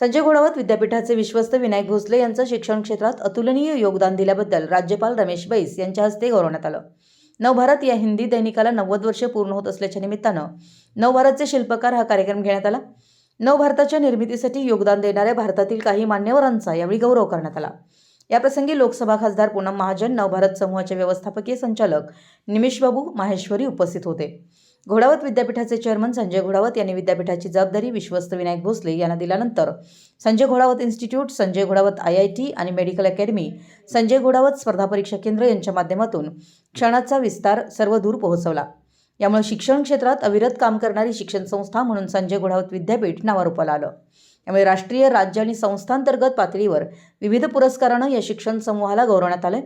संजय घोडावत विद्यापीठाचे विश्वस्त विनायक भोसले यांचं शिक्षण क्षेत्रात अतुलनीय योगदान दिल्याबद्दल राज्यपाल रमेश बैस यांच्या हस्ते गौरवण्यात आलं. नवभारत या हिंदी दैनिकाला नव्वद वर्षे पूर्ण होत असल्याच्या निमित्तानं नवभारतचे शिल्पकार हा कार्यक्रम घेण्यात आला. नवभारताच्या निर्मितीसाठी योगदान देणाऱ्या भारतातील काही मान्यवरांचा यावेळी गौरव करण्यात आला. याप्रसंगी लोकसभा खासदार पूनम महाजन नवभारत समूहाचे व्यवस्थापकीय संचालक निमिषबाबू माहेश्वरी उपस्थित होते. घोडावत विद्यापीठाचे चेअरमन संजय घोडावत यांनी विद्यापीठाची जबाबदारी विश्वस्त विनायक भोसले यांना दिल्यानंतर Sanjay Ghodawat institute Sanjay Ghodawat I I T आणि मेडिकल अकॅडमी संजय घोडावत स्पर्धा परीक्षा केंद्र यांच्या माध्यमातून क्षणाचा विस्तार सर्व दूर पोहोचवला. यामुळे शिक्षण क्षेत्रात अविरत काम करणारी शिक्षण संस्था म्हणून संजय घोडावत विद्यापीठ नावारूपाला आलं. यामुळे राष्ट्रीय राज्य आणि संस्थांतर्गत पातळीवर विविध पुरस्कारानं या शिक्षण समूहाला गौरवण्यात आलं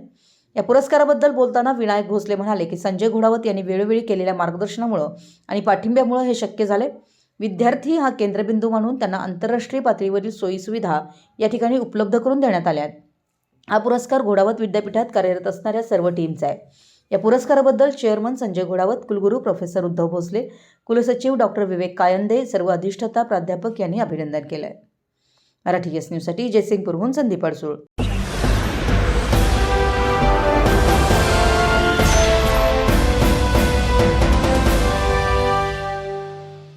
या पुरस्काराबद्दल बोलताना विनायक भोसले म्हणाले की संजय घोडावत यांनी वेळोवेळी केलेल्या मार्गदर्शनामुळं आणि पाठिंब्यामुळं हे शक्य झाले. विद्यार्थी हा केंद्रबिंदू मानून त्यांना आंतरराष्ट्रीय पातळीवरील सोयीसुविधा या ठिकाणी उपलब्ध करून देण्यात आल्या आहेत. हा पुरस्कार घोडावत विद्यापीठात कार्यरत असणाऱ्या सर्व टीमचा आहे. या पुरस्काराबद्दल चेअरमन संजय घोडावत कुलगुरू प्रोफेसर उद्धव भोसले कुलसचिव डॉक्टर विवेक कायंदे सर्व अधिष्ठाता प्राध्यापक यांनी अभिनंदन केलं आहे मराठी एस न्यूजसाठी जयसिंगपूरहून संदीप अडसूळ.